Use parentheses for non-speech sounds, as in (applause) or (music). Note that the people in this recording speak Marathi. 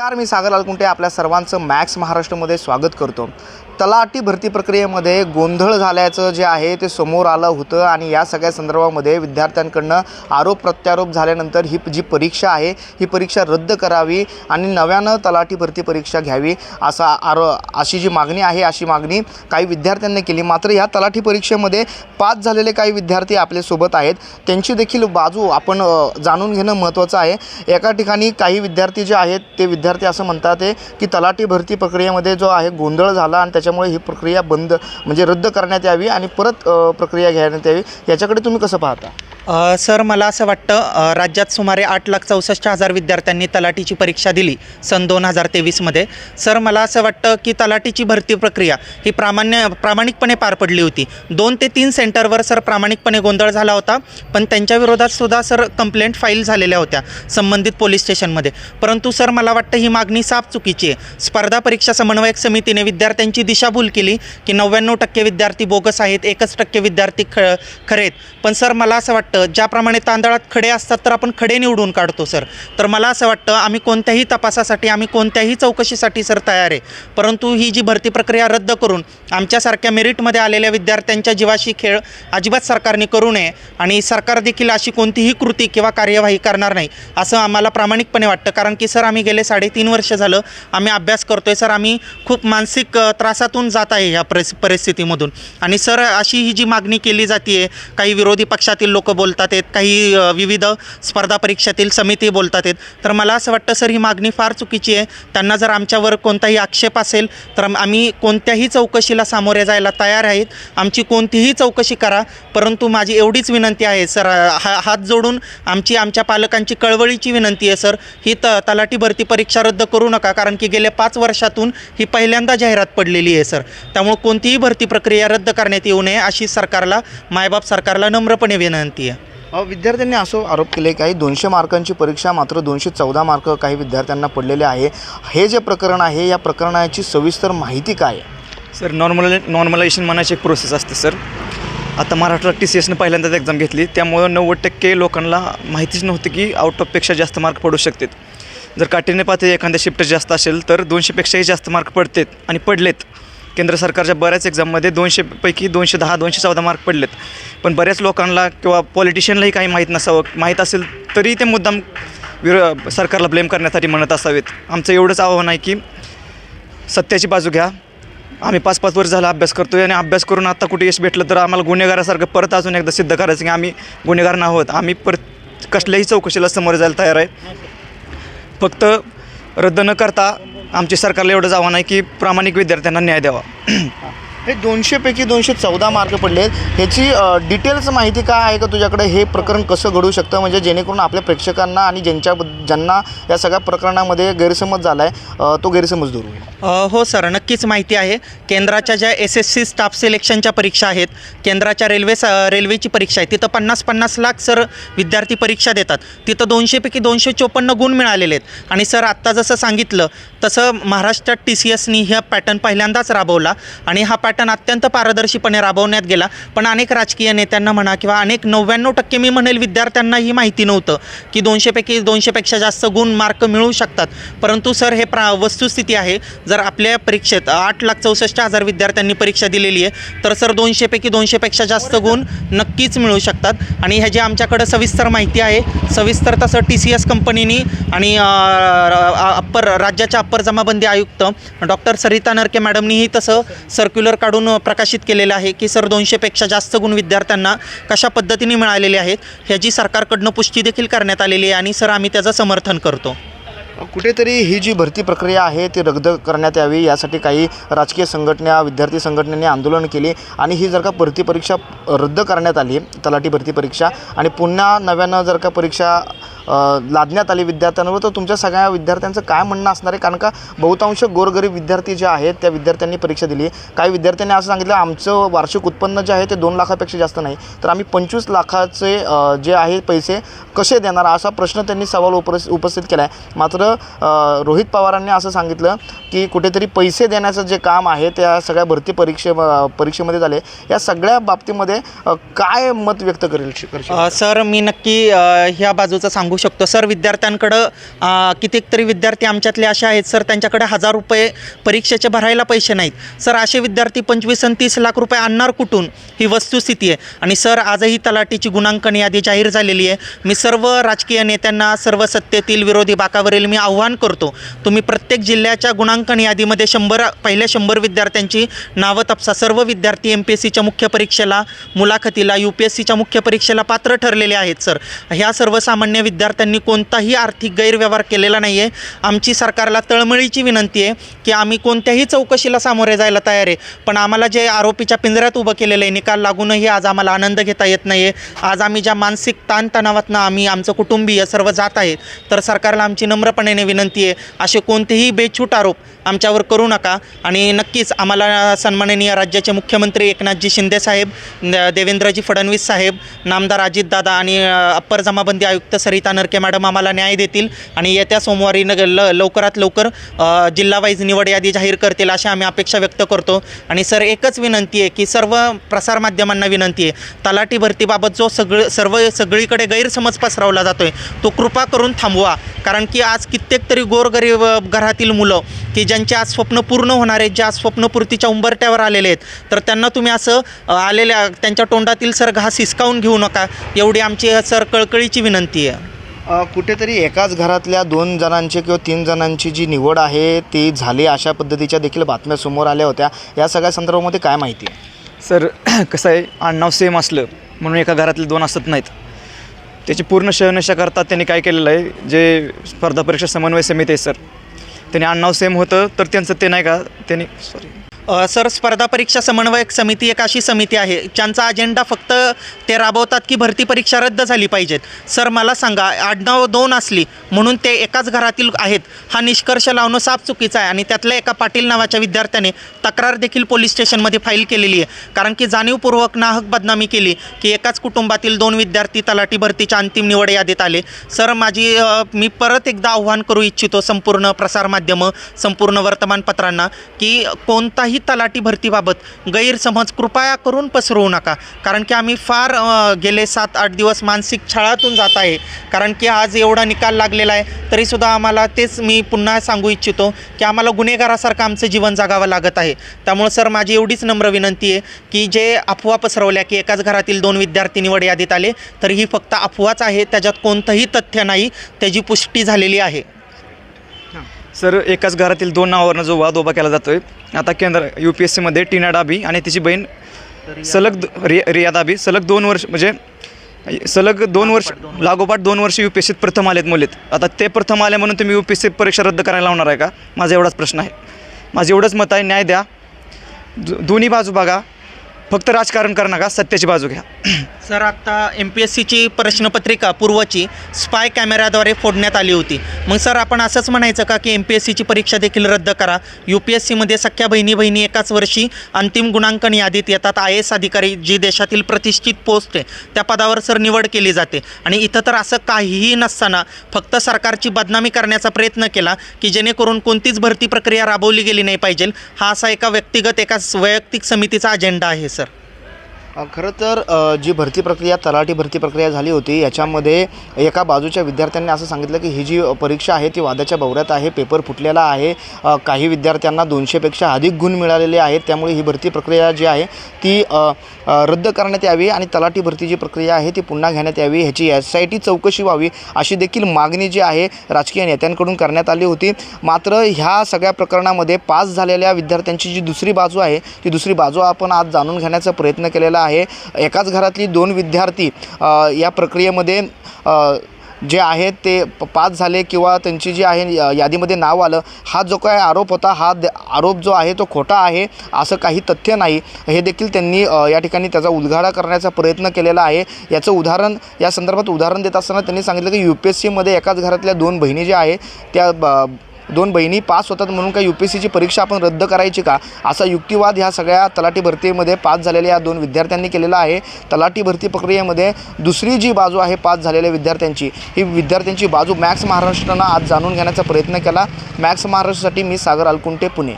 नमस्कार मी सागर लालकुंटे आपल्या सर्वांचं मॅक्स महाराष्ट्रमध्ये स्वागत करतो. तलाठी भरती प्रक्रियेमध्ये गोंधळ झाल्याचं जे आहे ते समोर आलं होतं आणि या सगळ्या संदर्भामध्ये विद्यार्थ्यांकडनं आरोप प्रत्यारोप झाल्यानंतर ही जी परीक्षा आहे ही परीक्षा रद्द करावी आणि नव्यानं तलाठी भरती परीक्षा घ्यावी असा आरो अशी जी मागणी आहे अशी मागणी काही विद्यार्थ्यांनी केली. मात्र या तलाठी परीक्षेमध्ये पास झालेले काही विद्यार्थी आपल्यासोबत आहेत. त्यांची देखील बाजू आपण जाणून घेणं महत्त्वाचं आहे. एका ठिकाणी काही विद्यार्थी जे आहेत ते विद्यार्थी असं म्हणतात आहे की तलाठी भरती प्रक्रियेमध्ये जो आहे गोंधळ झाला आणि त्याच्यामुळे ही प्रक्रिया बंद म्हणजे रद्द करण्यात यावी आणि परत प्रक्रिया घेण्यात यावी. याच्याकडे तुम्ही कसं पाहता? सर मला असं वाटतं राज्यात सुमारे आठ लाख चौसष्ट हजार विद्यार्थ्यांनी तलाठीची परीक्षा दिली सन दोन हजार तेवीसमध्ये. सर मला असं वाटतं की तलाठीची भरती प्रक्रिया ही प्रामाण्य प्रामाणिकपणे पार पडली होती. दोन ते तीन सेंटरवर सर प्रामाणिकपणे गोंधळ झाला होता पण त्यांच्या विरोधात सुद्धा सर कंप्लेंट फाईल झालेल्या होत्या संबंधित पोलीस स्टेशनमध्ये. परंतु सर मला वाटतं ही मागणी साफ चुकीची आहे. स्पर्धा परीक्षा समन्वयक समितीने विद्यार्थ्यांची दिशाभूल केली की नव्याण्णव टक्के विद्यार्थी बोगस आहेत एकच टक्के विद्यार्थी ख खरेत पण सर मला असं वाटतं ज्याप्रमाणे तांदळात खडे असतात तर आपण खडे निवडून काढतो सर. तर मला असं वाटतं आम्ही कोणत्याही तपासासाठी आम्ही कोणत्याही चौकशीसाठी सर तयार आहे. परंतु ही जी भरती प्रक्रिया रद्द करून आमच्यासारख्या मेरिटमध्ये आलेल्या विद्यार्थ्यांच्या जीवाशी खेळ अजिबात सरकारने करू नये आणि सरकार देखील अशी कोणतीही कृती किंवा कार्यवाही करणार नाही असं आम्हाला प्रामाणिकपणे वाटतं. कारण की सर आम्ही गेले साडेतीन वर्ष झालं आम्ही अभ्यास करतोय. सर आम्ही खूप मानसिक त्रासातून जात आहे ह्या परिस परिस्थितीमधून. आणि सर अशी ही जी मागणी केली जाते काही विरोधी पक्षातील लोक बोलतात आहेत. काही विविध स्पर्धा परीक्षातील समिती बोलतात आहेत. तर मला असं वाटतं सर ही मागणी फार चुकीची आहे. त्यांना जर आमच्यावर कोणताही आक्षेप असेल तर आम्ही कोणत्याही चौकशीला सामोरे जायला तयार आहेत. आमची कोणतीही चौकशी करा परंतु माझी एवढीच विनंती आहे सर. हा हात जोडून आमची आमच्या पालकांची कळवळीची विनंती आहे सर. ही त तलाठी भरती परीक्षा रद्द करू नका कारण की गेल्या पाच वर्षातून ही पहिल्यांदा जाहिरात पडलेली आहे सर. त्यामुळे कोणतीही भरती प्रक्रिया रद्द करण्यात येऊ नये अशी सरकारला मायबाप सरकारला नम्रपणे विनंती आहे. विद्यार्थ्यांनी असं आरोप केले काही दोनशे मार्कांची परीक्षा मात्र दोनशे चौदा मार्क काही विद्यार्थ्यांना पडलेले आहे. हे जे प्रकरण आहे या प्रकरणाची सविस्तर माहिती काय आहे? सर नॉर्मल नॉर्मलायझेशन म्हणायची एक प्रोसेस असते सर. आता महाराष्ट्रात टी सी एसनं पहिल्यांदाच एक्झाम घेतली. त्यामुळं नव्वद टक्के लोकांना माहितीच नव्हती की आउट ऑफपेक्षा जास्त मार्क पडू शकतात. जर काठीने पातळी एखाद्या शिफ्ट जास्त असेल तर दोनशेपेक्षाही जास्त मार्क पडतात आणि पडलेत. केंद्र सरकारच्या बऱ्याच एक्झाममध्ये दोनशेपैकी दोनशे दहा दोनशे चौदा मार्क पडलेत. पण बऱ्याच लोकांना किंवा पॉलिटिशियनलाही काही माहीत नसावं. माहीत असेल तरी ते मुद्दाम विरो सरकारला ब्लेम करण्यासाठी म्हणत असावेत. आमचं एवढंच आव्हान आहे की सत्याची बाजू घ्या. आम्ही पाच पाच वर्ष झाला अभ्यास करतोय आणि अभ्यास करून आता कुठे यश भेटलं तर आम्हाला गुन्हेगारासारखं परत अजून एकदा सिद्ध करायचं की आम्ही गुन्हेगार नाही आहोत. आम्ही परत कसल्याही चौकशीला समोर जायला तयार आहे. फक्त रद्द न करता आमच्या सरकारला एवढंच आव्हान आहे की प्रामाणिक विद्यार्थ्यांना न्याय द्यावा. हे दोनशेपैकी दोनशे चौदा मार्क आहेत. ह्याची डिटेल्स माहिती काय आहे का तुझ्याकडे? हे प्रकरण कसं घडू शकतं? म्हणजे जेणेकरून आपल्या प्रेक्षकांना आणि ज्यांच्या ज्यांना या सगळ्या प्रकरणामध्ये गैरसमज झाला आहे तो गैरसमज दूर होईल. हो सर. नक्कीच माहिती आहे. केंद्राच्या ज्या एस एस सी स्टाफ सिलेक्शनच्या परीक्षा आहेत केंद्राच्या रेल्वे स रेल्वेची परीक्षा आहे तिथं पन्नास पन्नास लाख सर विद्यार्थी परीक्षा देतात. तिथं दोनशेपैकी दोनशे चोपन्न गुण मिळालेले आहेत. आणि सर आत्ता जसं सांगितलं तसं महाराष्ट्रात टी सी एसनी हा पॅटर्न पहिल्यांदाच राबवला आणि हा पॅटर्न अत्यंत पारदर्शीपणे राबवण्यात गेला. पण अनेक राजकीय नेत्यांना म्हणा किंवा अनेक नव्याण्णव टक्के मी म्हणेल विद्यार्थ्यांना ही माहिती नव्हतं की दोनशेपैकी दोनशेपेक्षा जास्त गुण मार्क मिळू शकतात. परंतु सर हे प्रा वस्तुस्थिती आहे. जर आपल्या परीक्षेत आठ लाख चौसष्ट हजार विद्यार्थ्यांनी परीक्षा दिलेली आहे तर सर दोनशेपैकी दोनशेपेक्षा जास्त गुण नक्कीच मिळू शकतात. आणि ह्याची आमच्याकडं सविस्तर माहिती आहे सविस्तर तसं टी सी एस कंपनीनी आणि अप्पर राज्याच्या अप्पर जमाबंदी आयुक्त डॉक्टर सरिता नरके मॅडमनीही तसं सर्क्युलर काढून प्रकाशित केलेलं आहे की सर दोनशेपेक्षा जास्त गुण विद्यार्थ्यांना कशा पद्धतीने मिळालेले आहेत ह्याची सरकारकडनं पुष्टी देखील करण्यात आलेली आहे आणि सर आम्ही त्याचं समर्थन करतो. कुठेतरी ही जी भरती प्रक्रिया आहे ती रद्द करण्यात यावी यासाठी काही राजकीय संघटना विद्यार्थी संघटनेने आंदोलन केले आणि ही जर का भरती परीक्षा रद्द करण्यात आली तलाठी भरती परीक्षा आणि पुन्हा नव्यानं जर का परीक्षा लादण्यात आली विद्यार्थ्यांवर. तर तुमच्या सगळ्या विद्यार्थ्यांचं काय म्हणणं असणार आहे? कारण का बहुतांश गोरगरीब विद्यार्थी जे आहेत त्या विद्यार्थ्यांनी परीक्षा दिली. काही विद्यार्थ्यांनी असं सांगितलं आमचं वार्षिक उत्पन्न जे आहे ते दोन लाखापेक्षा जास्त नाही. तर आम्ही पंचवीस लाखाचे जे आहे पैसे कसे देणार? असा प्रश्न त्यांनी सवाल उपस उपस्थित केला आहे मात्र रोहित पवारांनी असं सांगितलं की कुठेतरी पैसे देण्याचं जे काम आहे त्या सगळ्या भरती परीक्षे परीक्षेमध्ये झाले. या सगळ्या बाबतीमध्ये काय मत व्यक्त करेल सर मी नक्की ह्या बाजूचं सांगू शकतो. सर विद्यार्थ्यांकडं कितीक तरी विद्यार्थी आमच्यातले असे आहेत. सर त्यांच्याकडे हजार रुपये परीक्षेचे भरायला पैसे नाहीत. सर असे विद्यार्थी पंचवीस आणि तीस लाख रुपये आणणार कुठून? ही वस्तुस्थिती आहे. आणि सर आजही तलाठीची गुणांकन यादी जाहीर झालेली आहे. मी सर्व राजकीय नेत्यांना सर्व सत्तेतील विरोधी बाकावरील मी आव्हान करतो. तुम्ही प्रत्येक जिल्ह्याच्या गुणांकन यादीमध्ये शंभर पहिल्या शंभर विद्यार्थ्यांची नावं तपसा. सर्व विद्यार्थी एम पी एस सीच्या मुख्य परीक्षेला मुलाखतीला यू पी एस सीच्या मुख्य परीक्षेला पात्र ठरलेले आहेत सर. ह्या सर्वसामान्य विद्यार्थ्यांनी कोणताही आर्थिक गैरव्यवहार केलेला नाही आहे आमची सरकारला तळमळीची विनंती आहे की आम्ही कोणत्याही चौकशीला सामोरे जायला तयार आहे. पण आम्हाला जे आरोपीच्या पिंजऱ्यात उभं केलेलं आहे निकाल लागूनही आज आम्हाला आनंद घेता येत नाही आहे आज आम्ही ज्या मानसिक ताणतणावातनं आम्ही आमचं कुटुंबीय सर्व जात आहेत तर सरकारला आमची नम्रपणेने विनंती आहे. असे कोणतेही बेछूट आरोप आमच्यावर करू नका. आणि नक्कीच आम्हाला सन्माननीय राज्याचे मुख्यमंत्री एकनाथजी शिंदेसाहेब देवेंद्रजी फडणवीस साहेब नामदार अजितदादा आणि अप्पर जमाबंदी आयुक्त सरिता नरके मॅडम आम्हाला न्याय देतील आणि येत्या सोमवारी न ल लवकरात लवकर जिल्हावाईज निवड यादी जाहीर करतील अशी आम्ही अपेक्षा व्यक्त करतो. आणि सर एकच विनंती आहे की सर्व प्रसारमाध्यमांना विनंती आहे तलाठी भरतीबाबत जो सगळं सर्व सगळीकडे गैरसमज पसरवला जातो आहे तो कृपा करून थांबवा. कारण की आज कित्येक तरी गोरगरीब घरातील मुलं की ज्यांचे आज स्वप्न पूर्ण होणार आहेत ज्या आज स्वप्नपूर्तीच्या उंबरट्यावर आलेले आहेत तर त्यांना तुम्ही असं आलेल्या त्यांच्या तोंडातील सर घास हिसकावून घेऊ नका. एवढी आमची सर कळकळीची विनंती आहे. कुठेतरी एकाच घरातल्या दोन जणांची किंवा तीन जणांची जी निवड आहे ती झाली अशा पद्धतीच्या देखील बातम्या समोर आल्या होत्या. या सगळ्या संदर्भामध्ये काय माहिती आहे? सर (clears throat) कसं आहे आडनाव सेम असलं म्हणून एका घरातले दोन असत नाहीत. त्याची पूर्ण शहनशा करतात त्यांनी काय केलेलं आहे जे स्पर्धा परीक्षा समन्वय समिती आहे सर. त्यांनी आडनाव सेम होतं तर त्यांचं ते नाही का त्यांनी सॉरी सर स्पर्धा परीक्षा समन्वयक समिती एक अशी समिती आहे ज्यांचा अजेंडा फक्त ते राबवतात की भरती परीक्षा रद्द झाली पाहिजेत. सर मला सांगा आडनाव दोन असली म्हणून ते एकाच घरातील आहेत. हा निष्कर्ष लावणं साफ चुकीचं आहे आणि त्यातल्या एका पाटील नावाच्या विद्यार्थ्याने तक्रार देखील पोलीस स्टेशनमध्ये फाईल केलेली आहे. कारण की जाणीवपूर्वक नाहक बदनामी केली की एकाच कुटुंबातील दोन विद्यार्थी तलाठी भरतीच्या अंतिम निवड यादीत आले. सर माझी मी परत एकदा आव्हान करू इच्छितो संपूर्ण प्रसारमाध्यमं संपूर्ण वर्तमानपत्रांना की कोणताही तलाठी भरतीबाबत गैरसमज कृपया करून पसरवू नका. कारण की आम्ही फार गेले सात आठ दिवस मानसिक छळातून जात आहे. कारण की आज एवढा निकाल लागलेला आहे तरीसुद्धा आम्हाला तेच मी पुन्हा सांगू इच्छितो की आम्हाला गुन्हेगारासारखं आमचं जीवन जगावं लागत आहे. त्यामुळे सर माझी एवढीच नम्र विनंती आहे की जे अफवा पसरवल्या की एकाच घरातील दोन विद्यार्थी निवड यादीत आले तर ही फक्त अफवाच आहे त्याच्यात कोणतंही तथ्य नाही त्याची पुष्टी झालेली आहे. सर एकाच घरातील दोन नावावरनं जो वाद उभा केला जातोय आता केंद्र यू पी एस सीमध्ये टीना डाबी आणि तिची बहीण सलग दो- रि रिया दाबी सलग दोन वर्ष म्हणजे सलग दोन वर्ष लागोपाठ दोन वर्ष यू पी एस सीत प्रथम आलेत मुलीत. आता ते प्रथम आले म्हणून तुम्ही यू पी एस सी परीक्षा रद्द करायला लावणार आहे का? माझा एवढाच प्रश्न आहे. माझं एवढंच मत आहे न्याय द्या. दो- दोन्ही बाजू बघा. फक्त राजकारण करू नका सत्याची बाजू घ्या. सर आत्ता एम पी एस सीची प्रश्नपत्रिका पूर्वची स्पाय कॅमेऱ्याद्वारे फोडण्यात आली होती. मग सर आपण असंच म्हणायचं का की एम पी एस सीची परीक्षा देखील रद्द करा? यू पी एस सीमध्ये सख्या बहिणी बहिणी एकाच वर्षी अंतिम गुणांकन यादीत येतात. आय एस अधिकारी जी देशातील प्रतिष्ठित पोस्ट आहे त्या पदावर सर निवड केली जाते. आणि इथं तर असं काहीही नसताना फक्त सरकारची बदनामी करण्याचा प्रयत्न केला की जेणेकरून कोणतीच भरती प्रक्रिया राबवली गेली नाही पाहिजे. हा असा एका व्यक्तिगत एका वैयक्तिक समितीचा अजेंडा आहे सर. खरं तर जी भरती प्रक्रिया तलाठी भरती प्रक्रिया झाली होती याच्यामध्ये एका बाजूच्या विद्यार्थ्यांनी असं सांगितलं की ही जी परीक्षा आहे ती वादाच्या भवऱ्यात आहे पेपर फुटलेला आहे काही विद्यार्थ्यांना दोनशेपेक्षा अधिक गुण मिळालेले आहेत त्यामुळे ही भरती प्रक्रिया जी आहे ती रद्द करण्यात यावी आणि तलाठी भरती जी प्रक्रिया आहे ती पुन्हा घेण्यात यावी ह्याची एस आय टी चौकशी व्हावी अशी देखील मागणी जी आहे राजकीय नेत्यांकडून करण्यात आली होती. मात्र ह्या सगळ्या प्रकरणामध्ये पास झालेल्या विद्यार्थ्यांची जी दुसरी बाजू आहे ती दुसरी बाजू आपण आज जाणून घेण्याचा प्रयत्न केलेला आहे. एकाच घरातली दोन विद्यार्थी या प्रक्रियेमध्ये जे आहेत ते पास झाले किंवा त्यांची जी आहे या- यादीमध्ये नाव आलं हा जो काय आरोप होता हा द- आरोप जो आहे तो खोटा आहे असं काही तथ्य नाही. हे देखील त्यांनी या ठिकाणी त्याचा उद्घाडा करण्याचा प्रयत्न केलेला आहे. याचं उदाहरण या संदर्भात उदाहरण देत असताना त्यांनी सांगितलं की यू पी एस सीमध्ये एकाच घरातल्या दोन बहिणी ज्या आहे त्या ब- दोन बहिणी पास होतात म्हणून काय यू पी सीची परीक्षा आपण रद्द करायची का? असा युक्तिवाद ह्या सगळ्या तलाठी भरतीमध्ये पास झालेल्या या दोन विद्यार्थ्यांनी केलेला आहे. तलाठी भरती प्रक्रियेमध्ये दुसरी जी बाजू आहे पास झालेल्या विद्यार्थ्यांची ही विद्यार्थ्यांची बाजू मॅक्स महाराष्ट्रानं आज जाणून घेण्याचा प्रयत्न केला. मॅक्स महाराष्ट्रासाठी मी सागर अलकुंटे पुणे.